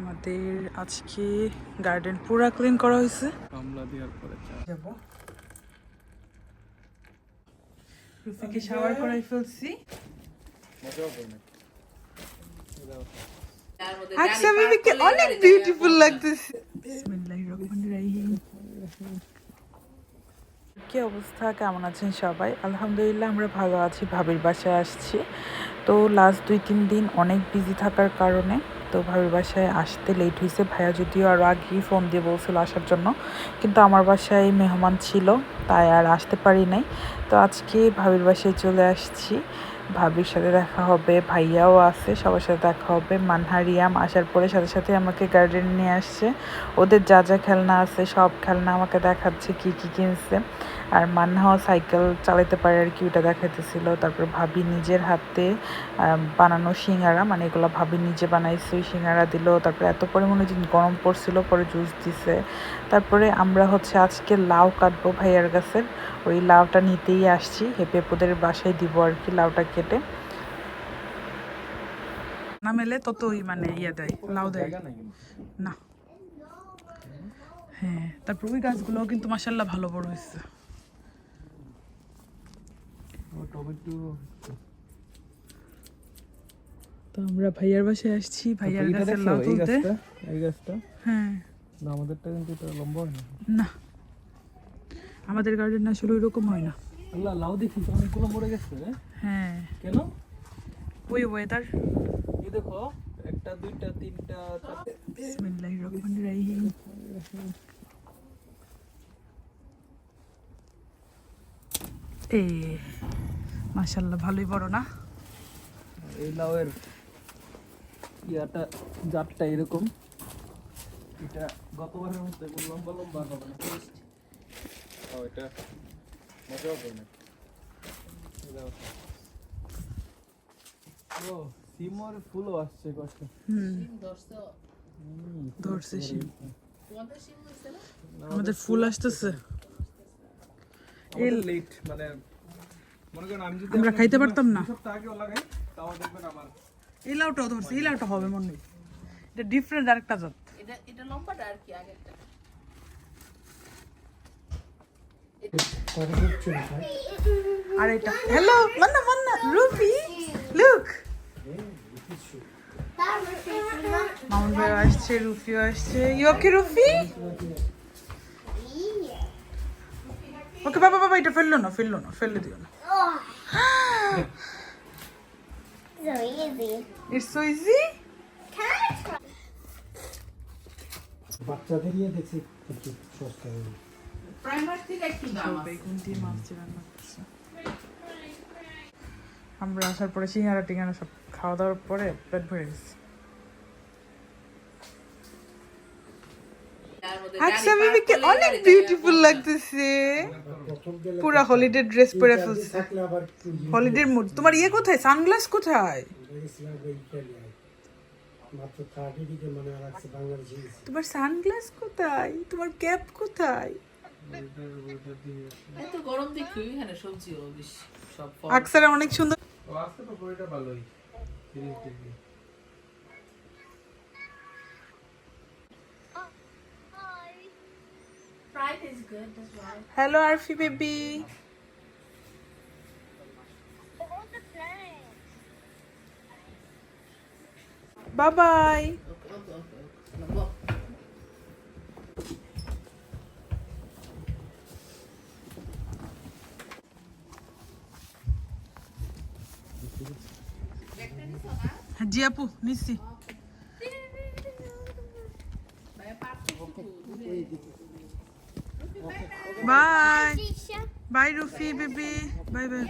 আমাদের আজকে গার্ডেন পুরা ক্লিন করা হয়েছে। কামলা দেওয়ার পরে যাব। রুফিকে শাওয়ার করাই ফেলছি। আকসা বিবিকে অনেক বিউটিফুল লাগতেছে। বিসমিল্লাহির রহমানির রহিম। কি অবস্থা? কেমন আছেন সবাই? আলহামদুলিল্লাহ আমরা ভালো আছি ভাবির বাসায় আসছি। তো লাস্ট দুই তিন দিন অনেক বিজি থাকার কারণে তো ভাবির বাসায় আসতে লেট হয়েছে। ভাইয়া যদিও আরও আগেই ফোন দিয়ে বলছিল আসার জন্য, কিন্তু আমার বাসায় মেহমান ছিল, তাই আর আসতে পারি নাই। তো আজকে ভাবির বাসায় চলে আসছি। ভাবির সাথে দেখা হবে, ভাইয়াও আছে, সবার সাথে দেখা হবে। মানহারিয়াম আসার পরে সাথে সাথে আমাকে গার্ডেন নিয়ে আসছে। ওদের যা যা খেলনা আছে, সব খেলনা আমাকে দেখাচ্ছে, কি কি কিনছে। আর মান্নাও সাইকেল চালাতে পারে আর কি ওটা দেখাইতেছিল। তারপর ভাবি নিজের হাতে বানানো সিঙ্গারা মানে এগুলো ভাবি নিজে বানাইছে সিঙ্গারা দিল। তারপরে এত পরিমাণে গরম পড়ছিল, পরে জুস দিছে। তারপরে আমরা হচ্ছে আজকে লাউ কাটবো ভাইয়ার গাছের ওই লাউটা নিতেই আসছি হেপেপুদের বাসায় দিব আর কি, লাউটা কেটে। না মেলে ততই মানে ইয়ে দেয় লাউ দেয়। না। হ্যাঁ তারপর ওই গাছগুলোও কিন্তু মাসাল্লাহ ভালো বড় হয়েছে। তো আমরা ভাইয়ার বাসায় আসছি ভাইয়ার গাছের লাউ তুলতে। এই গাছটা। হ্যাঁ। আমাদেরটা কিন্তু এটা লম্বা হয় না। না। আমাদের গার্ডেন আসলে ওই রকম হয় না। আল্লাহ লাউ দেখিস অনেকগুলো মরে গেছে রে। হ্যাঁ। কেন? ওই ওয়েদার এই দেখো একটা দুইটা তিনটা চারটে। বিসমিল্লাহির রহমানির রহিম। এ মাশাল্লাহ ভালোই বড় না? এই লাউয়ের ইয়াটা জাতটা এরকম। এটা গতবারের মতো এমন লম্বা লম্বা হবে না। ও এটা না। ও সিমর ফুলও আসছে কষ্ট। ধরছে? আমাদের ফুল আসতেছে। লেট মানে মনে করেন আমি যদি আমরা খাইতে পারতাম না। সপ্তাহ লাগাই তাও দেখবেন আমার এই লাউটাও ধরছে এই লাউটা হবে মনে হয়। এটা ডিফারেন্ট আরেকটা জাত। এটা এটা লম্বাটা আর কি আগেরটা? আর এটা হ্যালো মান্না মান্না রুফি লুক মামুন ভাই আসছে রুফিও আসছে। ইউ ওকে রুফি ওকে বাবা বাবা, এটা ফেলল না ফেলল না ফেললে দিও না। So easy. বাচ্চাদের ইয়ে দেখছি সস্তা প্রাইমার থেকে একটু দাম আছে? বেগুন দিয়ে মাছ দিয়ে রান্না করছে। আমরা আসার পরে সিঙ্গারা টিঙ্গারা সব খাওয়া দাওয়ার পরে পেট ভরে গেছে। বিবিকে অনেক বিউটিফুল লাগতেছে। পুরা হলিডে ড্রেস পরে ফেলছে। হলিডের মুড তোমার ইয়ে কোথায়? সানগ্লাস কোথায়। তোমার সানগ্লাস কোথায়? তোমার ক্যাপ কোথায়? এত গরম দেখি এখানে সবজি বেশ সব আকসারা অনেক সুন্দর ও আজকে তো পরিটা ভালোই। তিরিশ ডিগ্রি। Fried is good as well. Hello Arfi baby Hold the plane. Bye bye okay okay okay okay জি আপু, নিচ্ছি। Bye. Bye Rufi baby. Bye bye.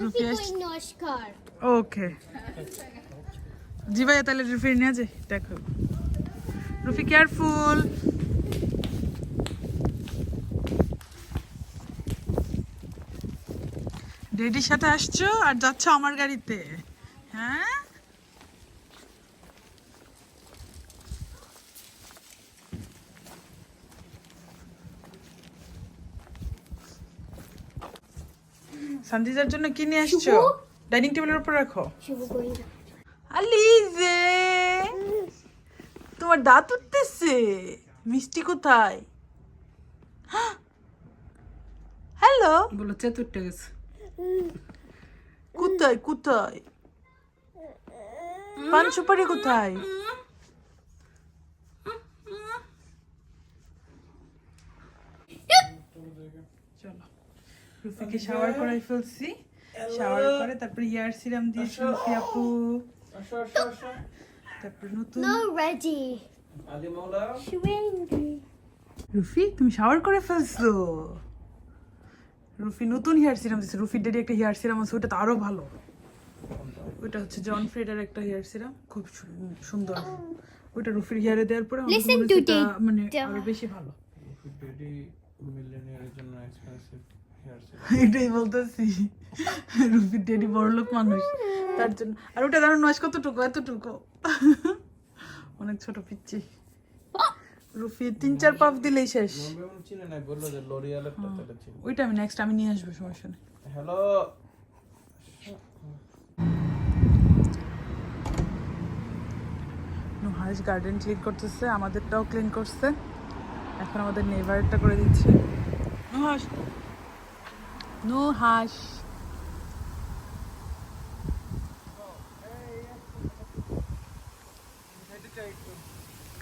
Rufi Noshkar. Okay. জি ভাইয়া, তাহলে রুফি নিয়ে যাই দেখো। রুফি কেয়ারফুল। ডেডির সাথে আসছো আর যাচ্ছ আমার গাড়িতে হ্যাঁ? সানজিজার জন্য কি নিয়ে আসছো? ডাইনিং টেবিলের উপর রাখো। আলিজে! তোমার দাঁত উঠতেছে। মিষ্টি কোথায়? হ্যালো? বলো চতুর্থ গেছে। কোথায় কোথায়? পান সুপারি কোথায়? চলো। রুফিকে শাওয়ার করাই ফেলছি। শাওয়ার করে তারপরে হেয়ার সিরাম দিয়ে শুনছি আপু। তারপরে নতুন. রুফি তুমি শাওয়ার করে ফেলছো। রুফি নতুন হেয়ার সিরাম দিচ্ছে রুফির ডেডি একটা হেয়ার সিরাম আছে ওটা তো আরও ভালো। ওটা হচ্ছে জন ফ্রেডার একটা হেয়ার সিরাম খুব সুন্দর। ওটা রুফির হেয়ারে দেওয়ার পরে মনে আরও বেশি ভালো। ডেডি মিলিয়নিয়ারের জন্য এক্সপেন্সিভ হেয়ার এটাই বলতেছি। রুফির ডেডি বড় লোক মানুষ তার জন্য। আর ওটা জানো নয় কতটুকু? এতটুকু। অনেক ছোট পিচ্ছি। রুফি তিন চার পাপ দিলেই শেষ। নরমাল চিনে নাই বলল যে লরিয়ালের টাকাটা চিনি ওইটা আমি নেক্সট আমি নিয়ে আসব সমস্যা নেই হ্যালো নুহাস গার্ডেন ক্লিন করতেছে আমাদেরটাও ক্লিন করছে। এখন আমাদের নেভারটা করে দিচ্ছে। নুহাস নুহাস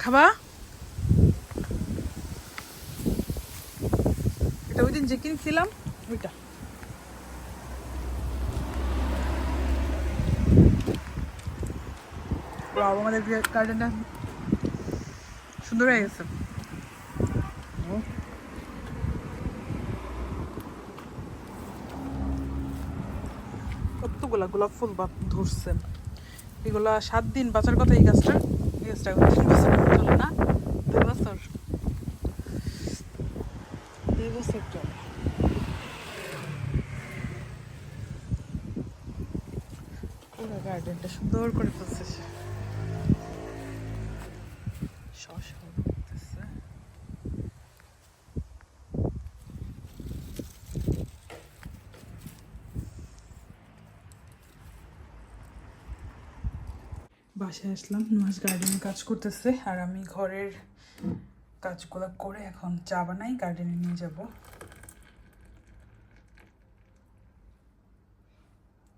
খাবা? এটা ওই দিন যে কিনছিলাম ওইটা আমাদের গার্ডেনটা সুন্দর হয়ে গেছে। কতগুলা গোলাপ ফুল বা ধরছে এগুলা সাত দিন বাঁচার কথা এই গাছটা। এই গাছটা না দুই বছর বছর পুরো গার্ডেনটা সুন্দর করে ফেলছে সে। বাসায় আসলাম নুহাস গার্ডেনে কাজ করতেছে আর আমি ঘরের কাজগুলো করে এখন চা বানাই, গার্ডেনে নিয়ে যাব।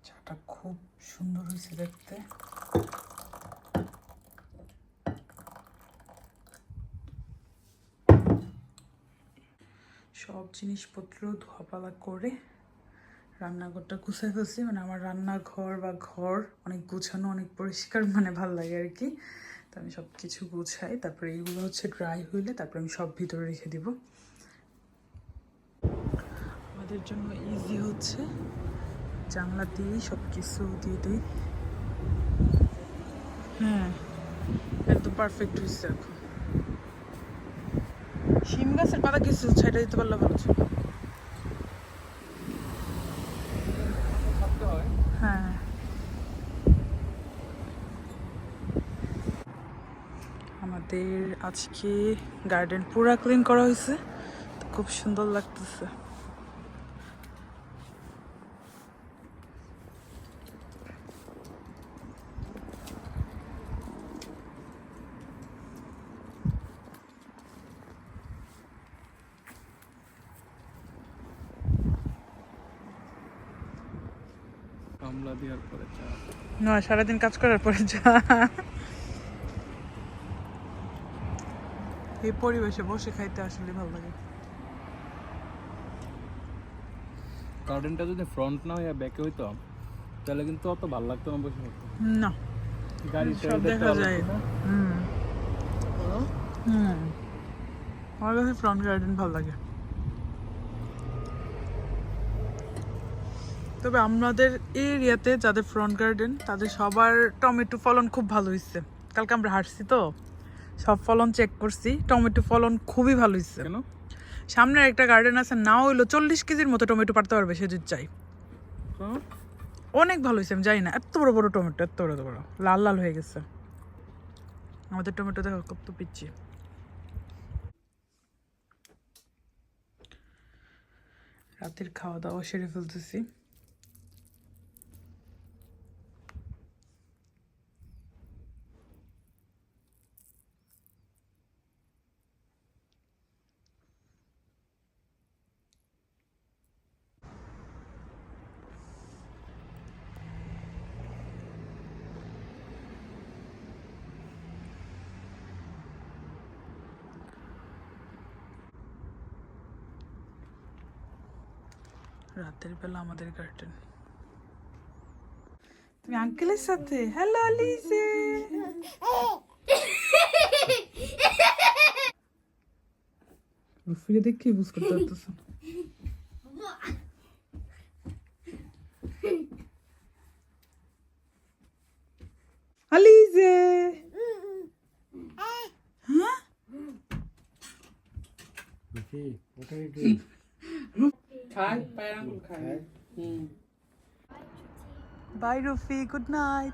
চাটা খুব সুন্দর হয়েছে দেখতে। সব জিনিসপত্র ধোয়াপালা করে রান্নাঘরটা গুছাই ফেলছি। মানে আমার রান্নাঘর বা ঘর অনেক গুছানো, অনেক পরিষ্কার মানে ভালো লাগে আর কি। তো আমি সব কিছু গুছাই, তারপরে এইগুলো হচ্ছে ড্রাই হইলে তারপরে আমি সব ভিতরে রেখে দিব। আমাদের জন্য ইজি হচ্ছে। জানলা দিয়েই সব কিছু দিয়ে দিই। হ্যাঁ একদম পারফেক্ট হয়েছে এখন। শিম গাছের পাতা কিছু ছেড়ে দিতে পারলে ভালো ছিল থাকতে হয় হ্যাঁ আমাদের আজকে গার্ডেন পুরা ক্লিন করা হয়েছে। খুব সুন্দর লাগতেছে। না সারাদিন কাজ করার পরে যা এই পরিবেশে বসে খাইতে আসলে ভালো লাগে। গার্ডেনটা যদি ফ্রন্ট না হয়ে ব্যাকে হইতো তাহলে কিন্তু অত ভালো লাগতো না বসে না। গাড়ি সব দেখা যায়? হুম। হুম। আমার কাছে ফ্রন্ট গার্ডেন ভালো লাগে। তবে আমাদের এই এরিয়াতে যাদের ফ্রন্ট গার্ডেন তাদের সবার টমেটো ফলন খুব ভালো হয়েছে কালকে আমরা হাঁটছি তো। সব ফলন চেক করছি। টমেটো ফলন খুবই ভালো হয়েছে কেন? সামনের একটা গার্ডেন আছে না হইল চল্লিশ কেজির মতো টমেটো পারতে পারবে সে যদি চাই? অনেক ভালো হয়েছে আমি জানি না এত বড় বড় টমেটো এত বড় বড়। লাল লাল হয়ে গেছে। আমাদের টমেটো দেখো কত পিচ্ছি। রাতের খাওয়া দাওয়া সেরে ফেলতেছি। রাতের বেলা আমাদের গার্ডেন তুমি আঙ্কেলের সাথে? হ্যালো আলিজে ফিরে দেখি বুঝ করতে পারতেছ। আলিজে হ্যাঁ? কি ওটা Kai, Bayram Kai. Bye, Rufi. Good night.